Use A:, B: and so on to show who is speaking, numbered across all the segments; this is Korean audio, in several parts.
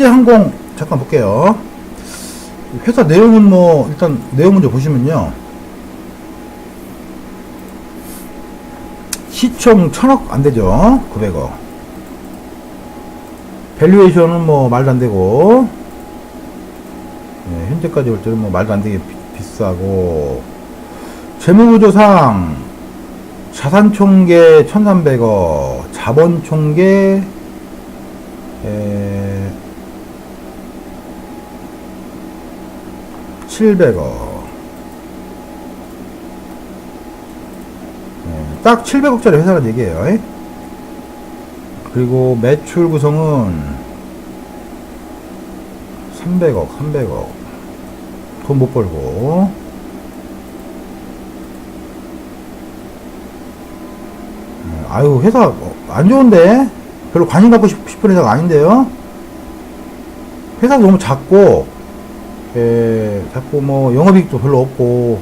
A: 현재항공 잠깐 볼게요. 회사 내용은 뭐 일단 내용 먼저 보시면요. 시총 천억 안 되죠. 900억. 밸류에이션은 뭐 말도 안 되고 예, 현재까지 볼 때는 뭐 말도 안 되게 비, 비싸고 재무구조상 자산 총계 1,300억, 자본 총계 에 700억. 예, 딱 700억짜리 회사란 얘기예요. 예? 그리고 매출 구성은 300억, 300억. 돈 못 벌고. 예, 아유, 회사 어, 안 좋은데? 별로 관심 갖고 싶- 싶은 회사가 아닌데요? 회사도 너무 작고, 예, 자꾸 뭐 영업이익도 별로 없고,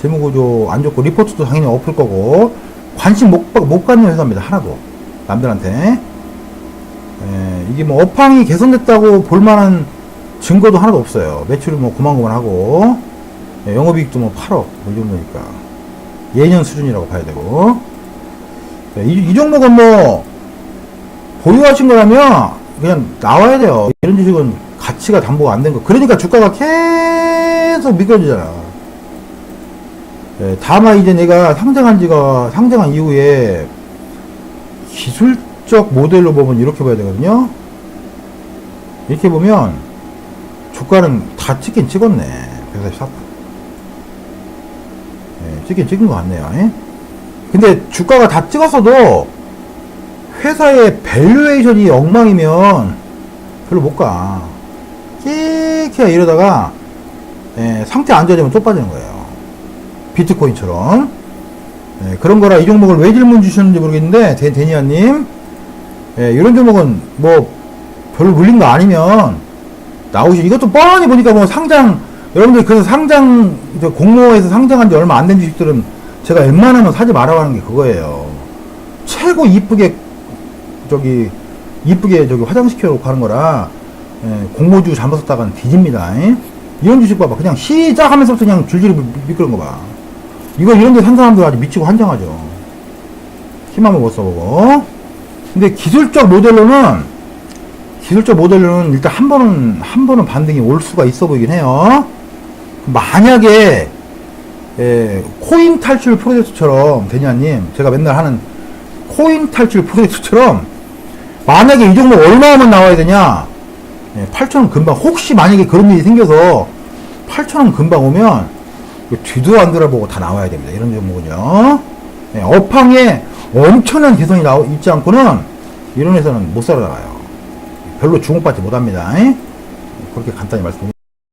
A: 재무구조 안 좋고, 리포트도 당연히 없을 거고, 관심 못, 받- 못 갖는 회사입니다. 하나도. 남들한테. 예, 이게 뭐 업황이 개선됐다고 볼 만한 증거도 하나도 없어요. 매출이 뭐 고만고만하고, 예, 영업이익도 뭐 8억, 뭐이 정도니까. 예년 수준이라고 봐야 되고. 예, 이, 이 종목은 뭐, 보유하신 거라면 그냥 나와야 돼요. 이런 주식은 가치가 담보가 안 된 거. 그러니까 주가가 계속 미끄러지잖아. 예, 다만 이제 내가 상장한 지가, 상장한 이후에 기술적 모델로 보면 이렇게 봐야 되거든요. 이렇게 보면 주가는 다 찍긴 찍었네. 144. 예, 찍긴 찍은 것 같네요. 예? 근데 주가가 다 찍었어도 회사의 밸류에이션이 엉망이면 별로 못 가. 끼키야 이러다가 예, 상태 안 좋아지면 또 빠지는 거예요. 비트코인처럼. 예, 그런 거라 이 종목을 왜 질문 주셨는지 모르겠는데 데, 데니아님 예, 이런 종목은 뭐 별로 물린 거 아니면 나오시 이것도 뻔히 보니까 뭐 상장 여러분들 그래서 상장 저 공모에서 상장한 지 얼마 안 된 주식들은 제가 웬만하면 사지 말라고 하는 게 그거예요. 최고 이쁘게 저기 이쁘게 저기 화장시켜 놓고 하는 거라 예, 공모주 잘못 썼다가는 뒤집니다. 예? 이런 주식 봐봐. 그냥 시작하면서부터 그냥 줄줄이 미- 미끄러운 거 봐. 이거 이런 데 산 사람들 아주 미치고 환장하죠. 힘 한번 못 써보고. 근데 기술적 모델로는 기술적 모델로는 일단 한 번은 한 번은 반등이 올 수가 있어 보이긴 해요. 만약에 예, 코인 탈출 프로젝트처럼 대냐님 제가 맨날 하는 코인 탈출 프로젝트처럼 만약에 이 종목 얼마만 나와야 되냐 예, 8천원 금방 혹시 만약에 그런 일이 생겨서 8천원 금방 오면 이거 뒤도 안 돌아보고 다 나와야 됩니다. 이런 종목은요. 예, 업황에 엄청난 개선이 나오, 있지 않고는 이런 회사는 못 살아나가요. 별로 주목받지 못합니다. 예? 그렇게 간단히 말씀드립니다